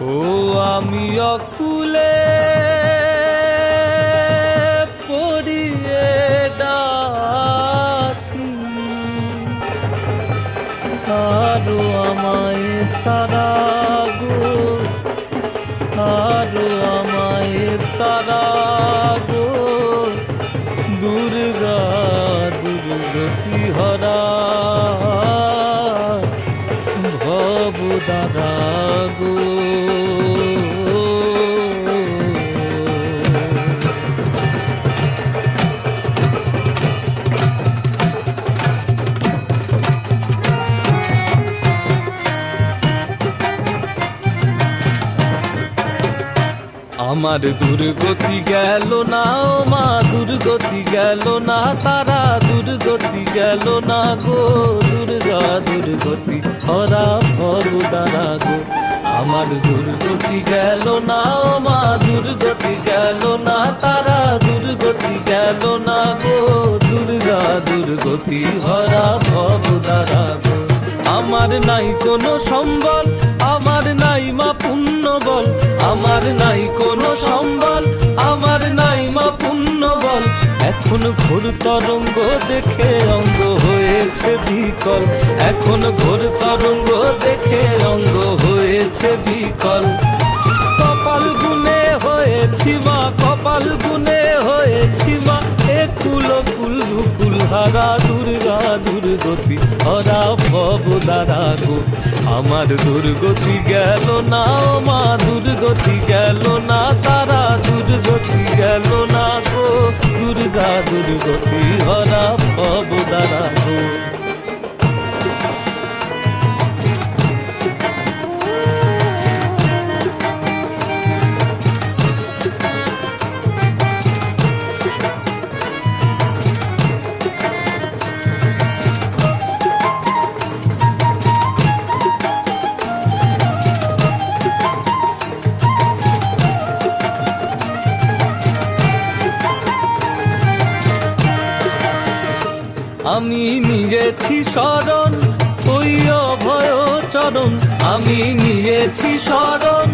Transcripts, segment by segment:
ও আমি অকুলে আমার দুর্গতি গেল না ও মা, দুর্গতি গেল না, তারা দুর্গতি গেল না গো। দুর্গা দুর্গতি, হরা ভব দারা গো। আমার দুর্গতি গেল না ও মা, দুর্গতি গেল না, তারা দুর্গতি গেল না গো। দুর্গা দুর্গতি, হরা ভব দারা গো। আমার নাই কোনো সম্বল, আমার নাই মা পুণ্য বল আমার নাই কোনো সম্বল, আমার নাই মা পুণ্য বল। এখন ঘোর তরঙ্গ দেখে অঙ্গ হয়েছে বিকল। এখন ঘোর তরঙ্গ দেখে অঙ্গ হয়েছে বিকল। কপাল গুনে হয়েছি মা, কপাল গুনে হয়েছি মা। একুল কুল ধুকুল হারা দুর্গতি হরা ভব দারা গো আমার দুর্গতি গেল না মা, দুর্গতি গেল না, তারা দুর্গতি গেল না গো। দুর্গা দুর্গতি হরা ভব দারা গো আমি নিয়েছি শরণ ওই অভয় চরণ। আমি নিয়েছি শরণ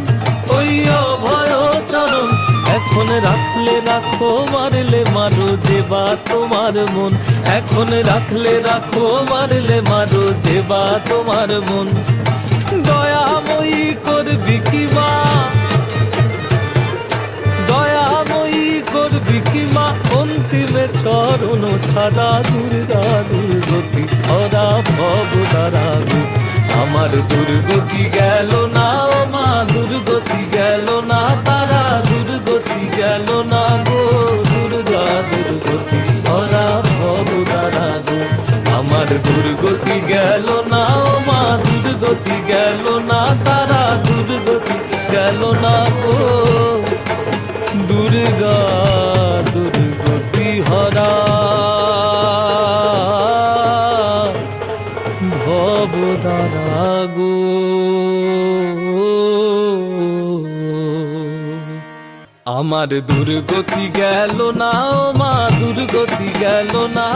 ওই অভয় চরণ। এখন রাখলে রাখো, মারলে মারো যেবা তোমার মন। এখন রাখলে রাখো, মারলে মারো যেবা তোমার মন। দয়াময়ী করবি চরণ ছাড়া দুর্গা দুর্গতি হরা ভব গো আমার দুর্গতি গেল না মা, দুর্গতি গেল না তারা, দুর্গতি গেল না গো। দুর্গা দুর্গতি হরা ভব গো আমার দুর্গতি গেল না মা, দুর্গতি গেল না ভবদারা গো আমার দুর্গতি গেল না মা দুর্গতি গেল না